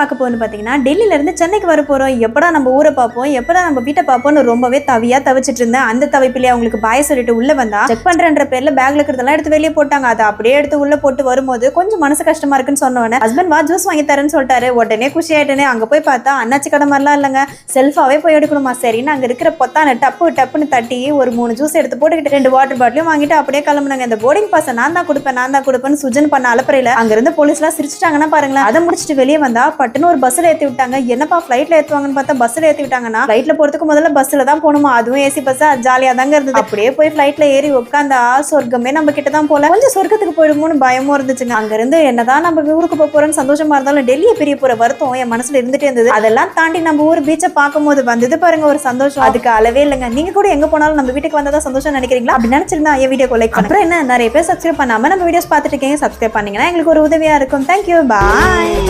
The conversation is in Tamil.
பார்க்க போகணும்னு பார்த்தீங்கன்னா டெல்லியில இருந்து சென்னைக்கு வர போகிறோம் எப்படா நம்ம ஊரை பார்ப்போம்? எப்படா நம்ம வீட்டை பார்ப்போம்னு ரொம்பவே தவியா தவிச்சிட்டு இருந்தேன். அந்த தவிப்பிலே அவங்களுக்கு பாய சொல்லிட்டு உள்ள வந்தா செக் பண்ணுறன்ற பேர்ல பேக்ல இருக்கிறதெல்லாம் எடுத்து வெளியே போட்டாங்க. அதை அப்படியே எடுத்து உள்ள போட்டு வரும்போது கொஞ்சம் மனசு கஷ்டமா இருக்குன்னு சொன்னவனே ஹஸ்பண்ட் வா ஜூஸ் வாங்கி தரேன்னு சொல்லிட்டாரு. உடனே குஷி ஆயிட்டேனே. அங்கே போய் பார்த்தா அண்ணாச்சி கடை மாதிரிலாம் இல்லைங்க. செல்ஃபாவே போய் எடுக்கணுமா? சரின்னு அங்கே இருக்கிற பொத்தான டப்பு டப்புன்னு தட்டி ஒரு மூணு ஜூஸ் எடுத்து போட்டுக்கிட்டு ரெண்டு வாட்டர் பாட்டிலும் வாங்கிட்டு அப்படியே கிளம்புனாங்க. இந்த போர்டிங் பாஸை நான் தான் கொடுப்பேன் நான் தான் கொடுப்பேன்னு சுஜன் பண்ண அலப்பறையில் அங்கேருந்து போலீஸ்லாம் சிரிச்சிட்டாங்கன்னா பாருங்களேன். அதை முடிச்சுட்டு வெளியே வந்தா பட்டுன்னு ஒரு பஸ்ல ஏத்தி விட்டாங்க. என்னப்பா ஃப்ளைட்டில் ஏத்துவாங்கன்னு பார்த்தா பஸ்ல ஏத்தி விட்டாங்கன்னா ஃபிளைட்ல போறதுக்கு முதல்ல பஸ்ல தான் போகணுமா? அதுவும் ஏசி பஸ்ஸாக ஜாலியா தாங்க இருந்தது. அப்படியே போய் ஃப்ளைட்டில் ஏறி உட்காந்தா சொர்க்கமே நம்ம கிட்ட தான் போல. கொஞ்சம் சொர்க்கத்துக்கு போயிடுமோன்னு பயமும் இருந்துச்சுங்க. அங்க இருந்து என்னதான் நம்ம ஊருக்கு போக போறோம்னு சந்தோஷமா இருந்தாலும் டெல்லியை பிரிய போற வருத்தம் என் மனசுல இருந்துட்டே இருந்தது. அதெல்லாம் தாண்டி நம்ம ஊர் பீச்சை பார்க்கும்போது வந்தது பாருங்க ஒரு சந்தோஷம். அதுக்கு அளவே இல்லைங்க. நீங்க கூட எங்க போனாலும் நம்ம வீட்டுக்கு வந்ததா சந்தோஷம் நினைக்கிறீங்களா? அப்படி நினைச்சிருந்தா என் வீடியோ லைக் அப்புறம் என்ன? நிறைய பேர் சப்ஸ்கிரைப் பண்ணாம நம்ம வீடியோஸ் பார்த்துட்டு இருக்கீங்க. சப்ஸ்கிரைப் பண்ணீங்கன்னா எங்களுக்கு ஒரு உதவியா இருக்கும். Thank you bye